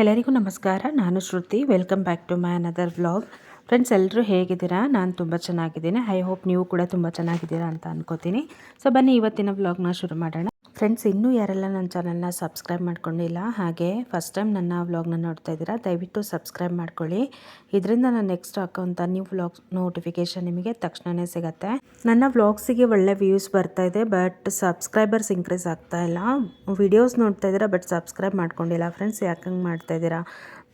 ಎಲ್ಲರಿಗೂ ನಮಸ್ಕಾರ. ನಾನು Shruti. Welcome back to my another vlog friends ಎಲ್ಲರೂ ಹೇಗಿದ್ದೀರಾ? ನಾನು ತುಂಬ ಚೆನ್ನಾಗಿದ್ದೀನಿ. ಐ ಹೋಪ್ ನೀವು ಕೂಡ ತುಂಬ ಚೆನ್ನಾಗಿದ್ದೀರಾ ಅಂತ ಅನ್ಕೋತೀನಿ. ಸೊ ಬನ್ನಿ, ಇವತ್ತಿನ ವ್ಲಾಗ್ನ ಶುರು ಮಾಡೋಣ. ಫ್ರೆಂಡ್ಸ್ ಇನ್ನೂ ಯಾರೆಲ್ಲ ನನ್ನ ಚಾನಲ್ನ ಸಬ್ಸ್ಕ್ರೈಬ್ ಮಾಡ್ಕೊಂಡಿಲ್ಲ, ಹಾಗೆ ಫಸ್ಟ್ ಟೈಮ್ ನನ್ನ ವ್ಲಾಗ್ನ ನೋಡ್ತಾ ಇದ್ದೀರಾ, ದಯವಿಟ್ಟು ಸಬ್ಸ್ಕ್ರೈಬ್ ಮಾಡ್ಕೊಳ್ಳಿ. ಇದರಿಂದ ನಾನು ನೆಕ್ಸ್ಟ್ ಹಾಕೋಂಥ ನ್ಯೂ ವ್ಲಾಗ್ ನೋಟಿಫಿಕೇಷನ್ ನಿಮಗೆ ತಕ್ಷಣವೇ ಸಿಗುತ್ತೆ. ನನ್ನ ವ್ಲಾಗ್ಸಿಗೆ ಒಳ್ಳೆ ವ್ಯೂಸ್ ಬರ್ತಾ ಇದೆ ಬಟ್ ಸಬ್ಸ್ಕ್ರೈಬರ್ಸ್ ಇನ್ಕ್ರೀಸ್ ಆಗ್ತಾ ಇಲ್ಲ. ವಿಡಿಯೋಸ್ ನೋಡ್ತಾ ಇದ್ದೀರಾ ಬಟ್ ಸಬ್ಸ್ಕ್ರೈಬ್ ಮಾಡ್ಕೊಂಡಿಲ್ಲ. ಫ್ರೆಂಡ್ಸ್ ಯಾಕಂಗೆ ಮಾಡ್ತಾ ಇದ್ದೀರಾ?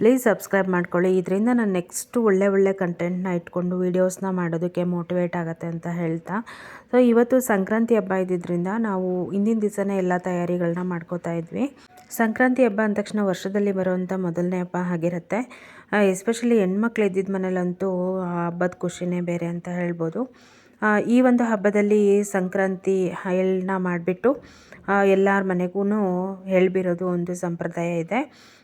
ಪ್ಲೀಸ್ ಸಬ್ಸ್ಕ್ರೈಬ್ ಮಾಡ್ಕೊಳ್ಳಿ. ಇದರಿಂದ ನಾನು ನೆಕ್ಸ್ಟ್ ಒಳ್ಳೆ ಒಳ್ಳೆ ಕಂಟೆಂಟ್ನ ಇಟ್ಕೊಂಡು ವೀಡಿಯೋಸ್ನ ಮಾಡೋದಕ್ಕೆ ಮೋಟಿವೇಟ್ ಆಗುತ್ತೆ ಅಂತ ಹೇಳ್ತಾ. ಸೊ ಇವತ್ತು ಸಂಕ್ರಾಂತಿ ಹಬ್ಬ ಇದ್ದಿದ್ದರಿಂದ ನಾವು ಹಿಂದಿನ ದಿವಸನೇ ಎಲ್ಲ ತಯಾರಿಗಳನ್ನ ಮಾಡ್ಕೋತಾ ಇದ್ವಿ. ಸಂಕ್ರಾಂತಿ ಹಬ್ಬ ಅಂದ ತಕ್ಷಣ ವರ್ಷದಲ್ಲಿ ಬರುವಂಥ ಮೊದಲನೇ ಹಬ್ಬ ಆಗಿರುತ್ತೆ. ಎಸ್ಪೆಷಲಿ ಹೆಣ್ಮಕ್ಳು ಇದ್ದಿದ್ದ ಮನೇಲಂತೂ ಹಬ್ಬದ ಖುಷಿನೇ ಬೇರೆ ಅಂತ ಹೇಳ್ಬೋದು. ಈ ಒಂದು ಹಬ್ಬದಲ್ಲಿ ಸಂಕ್ರಾಂತಿ ಎಳ್ಳನ್ನ ಮಾಡಿಬಿಟ್ಟು ಎಲ್ಲರ ಮನೆಗೂ ಹೇಳ್ಬಿರೋದು ಒಂದು ಸಂಪ್ರದಾಯ ಇದೆ.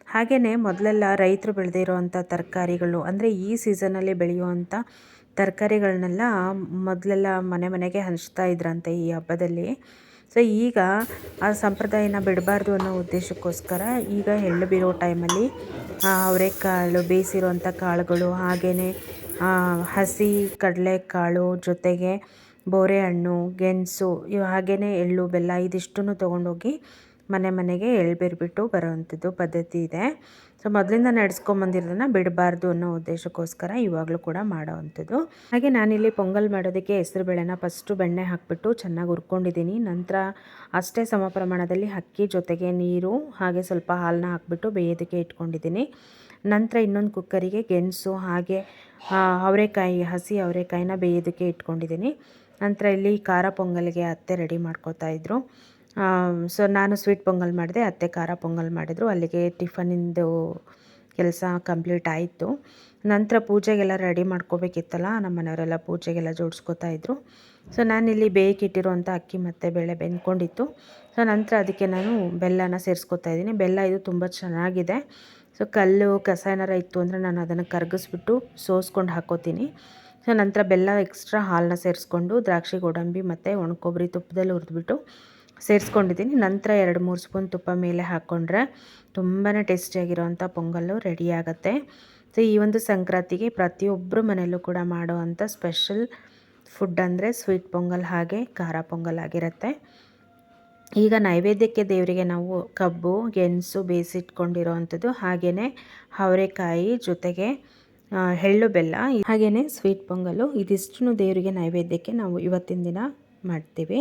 ಹಾಗೆಯೇ ಮೊದಲೆಲ್ಲ ರೈತರು ಬೆಳೆದಿರುವಂಥ ತರಕಾರಿಗಳು, ಅಂದರೆ ಈ ಸೀಸನಲ್ಲಿ ಬೆಳೆಯುವಂಥ ತರಕಾರಿಗಳನ್ನೆಲ್ಲ ಮೊದಲೆಲ್ಲ ಮನೆ ಮನೆಗೆ ಹಂಚ್ತಾ ಇದ್ರಂತೆ ಈ ಹಬ್ಬದಲ್ಲಿ. ಸೊ, ಈಗ ಆ ಸಂಪ್ರದಾಯನ ಬಿಡಬಾರ್ದು ಅನ್ನೋ ಉದ್ದೇಶಕ್ಕೋಸ್ಕರ ಈಗ ಎಳ್ಳು ಬೀರೋ ಟೈಮಲ್ಲಿ ಅವರೆಕಾಳು ಬೇಯಿಸಿರುವಂಥ ಕಾಳುಗಳು, ಹಾಗೆಯೇ ಹಸಿ ಕಡಲೆಕಾಳು ಜೊತೆಗೆ ಬೋರೆ ಹಣ್ಣು ಗೆಣಸು, ಇವು ಹಾಗೆಯೇ ಎಳ್ಳು, ಬೆಲ್ಲ ಇದಿಷ್ಟನ್ನು ತೊಗೊಂಡೋಗಿ ಮನೆ ಮನೆಗೆ ಎಳ್ಬಿರ್ಬಿಟ್ಟು ಬರೋವಂಥದ್ದು ಪದ್ಧತಿ ಇದೆ. ಸೊ, ಮೊದಲಿಂದ ನಡೆಸ್ಕೊಂಬಂದಿರೋದನ್ನ ಬಿಡಬಾರ್ದು ಅನ್ನೋ ಉದ್ದೇಶಕ್ಕೋಸ್ಕರ ಇವಾಗಲೂ ಕೂಡ ಮಾಡೋವಂಥದ್ದು ಹಾಗೆ ನಾನಿಲ್ಲಿ ಪೊಂಗಲ್ ಮಾಡೋದಕ್ಕೆ ಹೆಸರು ಬೇಳೆನ ಫಸ್ಟು ಬೆಣ್ಣೆ ಹಾಕಿಬಿಟ್ಟು ಚೆನ್ನಾಗಿ ಹುರ್ಕೊಂಡಿದ್ದೀನಿ. ನಂತರ ಅಷ್ಟೇ ಸಮ ಪ್ರಮಾಣದಲ್ಲಿ ಅಕ್ಕಿ ಜೊತೆಗೆ ನೀರು, ಹಾಗೆ ಸ್ವಲ್ಪ ಹಾಲನ್ನ ಹಾಕಿಬಿಟ್ಟು ಬೇಯೋದಕ್ಕೆ ಇಟ್ಕೊಂಡಿದ್ದೀನಿ. ನಂತರ ಇನ್ನೊಂದು ಕುಕ್ಕರಿಗೆ ಗೆಣಸು, ಹಾಗೆ ಅವರೆಕಾಯಿ, ಹಸಿ ಅವರೆಕಾಯಿನ ಬೇಯೋದಕ್ಕೆ ಇಟ್ಕೊಂಡಿದ್ದೀನಿ. ನಂತರ ಇಲ್ಲಿ ಖಾರ ಪೊಂಗಲ್ಗೆ ಅತ್ತೆ ರೆಡಿ ಮಾಡ್ಕೋತಾ ಇದ್ರು. ಸೊ ನಾನು ಸ್ವೀಟ್ ಪೊಂಗಲ್ ಮಾಡಿದೆ, ಅತ್ತೆ ಖಾರ ಪೊಂಗಲ್ ಮಾಡಿದರು. ಅಲ್ಲಿಗೆ ಟಿಫನಿಂದು ಕೆಲಸ ಕಂಪ್ಲೀಟ್ ಆಯಿತು. ನಂತರ ಪೂಜೆಗೆಲ್ಲ ರೆಡಿ ಮಾಡ್ಕೋಬೇಕಿತ್ತಲ್ಲ ನಮ್ಮ ಮನೆಯವರೆಲ್ಲ ಪೂಜೆಗೆಲ್ಲ ಜೋಡಿಸ್ಕೋತಾ ಇದ್ದರು ಸೊ ನಾನಿಲ್ಲಿ ಬೇಯ್ಕಿಟ್ಟಿರುವಂಥ ಅಕ್ಕಿ ಮತ್ತು ಬೇಳೆ ಬೆಂದ್ಕೊಂಡಿತ್ತು. ಸೊ ನಂತರ ಅದಕ್ಕೆ ನಾನು ಬೆಲ್ಲನ ಸೇರಿಸ್ಕೊತಾ ಇದ್ದೀನಿ. ಬೆಲ್ಲ ಇದು ತುಂಬ ಚೆನ್ನಾಗಿದೆ. ಸೊ ಕಲ್ಲು, ಕಸ ಏನಾರ ಇತ್ತು ಅಂದರೆ ನಾನು ಅದನ್ನು ಕರಗಿಸ್ಬಿಟ್ಟು ಸೋಸ್ಕೊಂಡು ಹಾಕೋತೀನಿ. ಸೊ ನಂತರ ಬೆಲ್ಲ ಎಕ್ಸ್ಟ್ರಾ ಹಾಲನ್ನ ಸೇರಿಸ್ಕೊಂಡು ದ್ರಾಕ್ಷಿ, ಗೋಡಂಬಿ ಮತ್ತು ಒಣಕೊಬ್ಬರಿ ತುಪ್ಪದಲ್ಲಿ ಹುರಿದ್ಬಿಟ್ಟು ಸೇರಿಸ್ಕೊಂಡಿದ್ದೀನಿ. ನಂತರ ಎರಡು ಮೂರು ಸ್ಪೂನ್ ತುಪ್ಪ ಮೇಲೆ ಹಾಕ್ಕೊಂಡ್ರೆ ತುಂಬಾ ಟೇಸ್ಟಿಯಾಗಿರೋವಂಥ ಪೊಂಗಲ್ಲು ರೆಡಿ ಆಗುತ್ತೆ. ಸೊ, ಈ ಒಂದು ಸಂಕ್ರಾಂತಿಗೆ ಪ್ರತಿಯೊಬ್ಬರು ಮನೆಯಲ್ಲೂ ಕೂಡ ಮಾಡುವಂಥ ಸ್ಪೆಷಲ್ ಫುಡ್ ಅಂದರೆ ಸ್ವೀಟ್ ಪೊಂಗಲ್ ಹಾಗೆ ಖಾರ ಪೊಂಗಲ್ ಆಗಿರುತ್ತೆ. ಈಗ ನೈವೇದ್ಯಕ್ಕೆ ದೇವರಿಗೆ ನಾವು ಕಬ್ಬು, ಗೆಣಸು ಬೇಯಿಸಿಟ್ಕೊಂಡಿರೋವಂಥದ್ದು ಹಾಗೆಯೇ ಅವರೆಕಾಯಿ ಜೊತೆಗೆ ಎಳ್ಳು ಬೆಲ್ಲ ಹಾಗೆಯೇ ಸ್ವೀಟ್ ಪೊಂಗಲ್ಲು ಇದಿಷ್ಟು ದೇವರಿಗೆ ನೈವೇದ್ಯಕ್ಕೆ ನಾವು ಇವತ್ತಿನ ದಿನ ಮಾಡ್ತೀವಿ.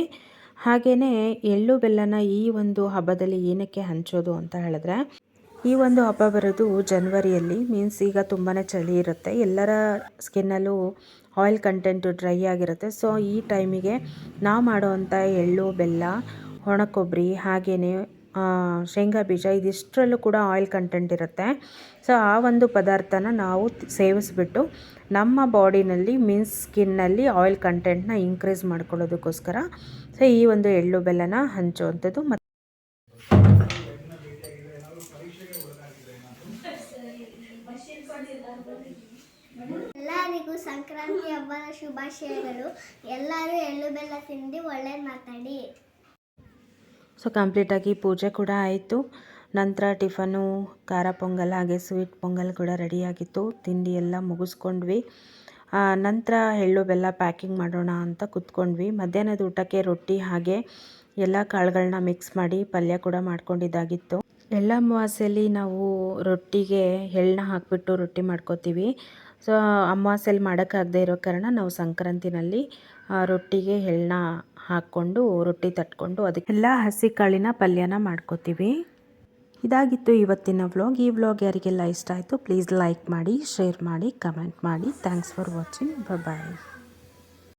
ಹಾಗೆಯೇ ಎಳ್ಳು ಬೆಲ್ಲನ ಈ ಒಂದು ಹಬ್ಬದಲ್ಲಿ ಏನಕ್ಕೆ ಹಂಚೋದು ಅಂತ ಹೇಳಿದ್ರೆ, ಈ ಒಂದು ಹಬ್ಬ ಬರೋದು ಜನ್ವರಿಯಲ್ಲಿ ಮೀನ್ಸ್ ಈಗ ತುಂಬಾ ಚಳಿ ಇರುತ್ತೆ. ಎಲ್ಲರ ಸ್ಕಿನ್ನಲ್ಲೂ ಆಯಿಲ್ ಕಂಟೆಂಟು ಡ್ರೈ ಆಗಿರುತ್ತೆ. ಸೊ ಈ ಟೈಮಿಗೆ ನಾವು ಮಾಡೋವಂಥ ಎಳ್ಳು, ಬೆಲ್ಲ, ಒಣ ಕೊಬ್ಬರಿ ಹಾಗೆಯೇ ಶೇಂಗಾ ಬೀಜ, ಇದಿಷ್ಟರಲ್ಲೂ ಕೂಡ ಆಯಿಲ್ ಕಂಟೆಂಟ್ ಇರುತ್ತೆ. ಸೊ ಆ ಒಂದು ಪದಾರ್ಥನ ನಾವು ಸೇವಿಸ್ಬಿಟ್ಟು ನಮ್ಮ ಬಾಡಿನಲ್ಲಿ ಮೀನ್ಸ್ ಸ್ಕಿನ್ನಲ್ಲಿ ಆಯಿಲ್ ಕಂಟೆಂಟ್ನ ಇನ್ಕ್ರೀಸ್ ಮಾಡ್ಕೊಳ್ಳೋದಕ್ಕೋಸ್ಕರ ಸೊ ಈ ಒಂದು ಎಳ್ಳು ಬೆಲ್ಲನ ಹಂಚುವಂಥದ್ದು ಮತ್ತು ಎಲ್ಲರಿಗೂ ಸಂಕ್ರಾಂತಿ ಹಬ್ಬದ ಶುಭಾಶಯಗಳು. ಎಲ್ಲರೂ ಎಳ್ಳು ಬೆಲ್ಲ ತಿಂದು ಒಳ್ಳೇದು ಮಾತಾಡಿ. ಸೊ ಕಂಪ್ಲೀಟಾಗಿ ಪೂಜೆ ಕೂಡ ಆಯಿತು. ನಂತರ ಟಿಫನು, ಖಾರ ಪೊಂಗಲ್, ಹಾಗೆ ಸ್ವೀಟ್ ಪೊಂಗಲ್ ಕೂಡ ರೆಡಿಯಾಗಿತ್ತು. ತಿಂಡಿ ಎಲ್ಲ ಮುಗಿಸ್ಕೊಂಡ್ವಿ. ನಂತರ ಎಳ್ಳು ಬೆಲ್ಲ ಪ್ಯಾಕಿಂಗ್ ಮಾಡೋಣ ಅಂತ ಕುತ್ಕೊಂಡ್ವಿ. ಮಧ್ಯಾಹ್ನದ ಊಟಕ್ಕೆ ರೊಟ್ಟಿ ಹಾಗೆ ಎಲ್ಲ ಕಾಳುಗಳನ್ನ ಮಿಕ್ಸ್ ಮಾಡಿ ಪಲ್ಯ ಕೂಡ ಮಾಡ್ಕೊಂಡಿದ್ದಾಗಿತ್ತು. ಎಳ್ಳ ಅಮಾವಾಸ್ಯೆಯಲ್ಲಿ ನಾವು ರೊಟ್ಟಿಗೆ ಎಳ್ಳನ್ನ ಹಾಕಿಬಿಟ್ಟು ರೊಟ್ಟಿ ಮಾಡ್ಕೋತೀವಿ. ಸೊ ಅಮಾವಾಸ್ಯೆಯಲ್ಲಿ ಮಾಡೋಕ್ಕಾಗದೇ ಇರೋ ಕಾರಣ ನಾವು ಸಂಕ್ರಾಂತಿನಲ್ಲಿ ರೊಟ್ಟಿಗೆ ಎಳ್ಳನ್ನ ಹಾಕ್ಕೊಂಡು, ರೊಟ್ಟಿ ತಟ್ಕೊಂಡು ಅದಕ್ಕೆಲ್ಲ ಹಸಿ ಕಾಳಿನ ಪಲ್ಯನ ಮಾಡ್ಕೋತೀವಿ. ಇದಾಗಿತ್ತು ಇವತ್ತಿನ ವ್ಲಾಗ್. ಈ ವ್ಲಾಗ್ ಯಾರಿಗೆಲ್ಲ ಇಷ್ಟ ಆಯಿತು, ಪ್ಲೀಸ್ ಲೈಕ್ ಮಾಡಿ, ಶೇರ್ ಮಾಡಿ, ಕಮೆಂಟ್ ಮಾಡಿ. Thanks for watching. ಬಾಯ್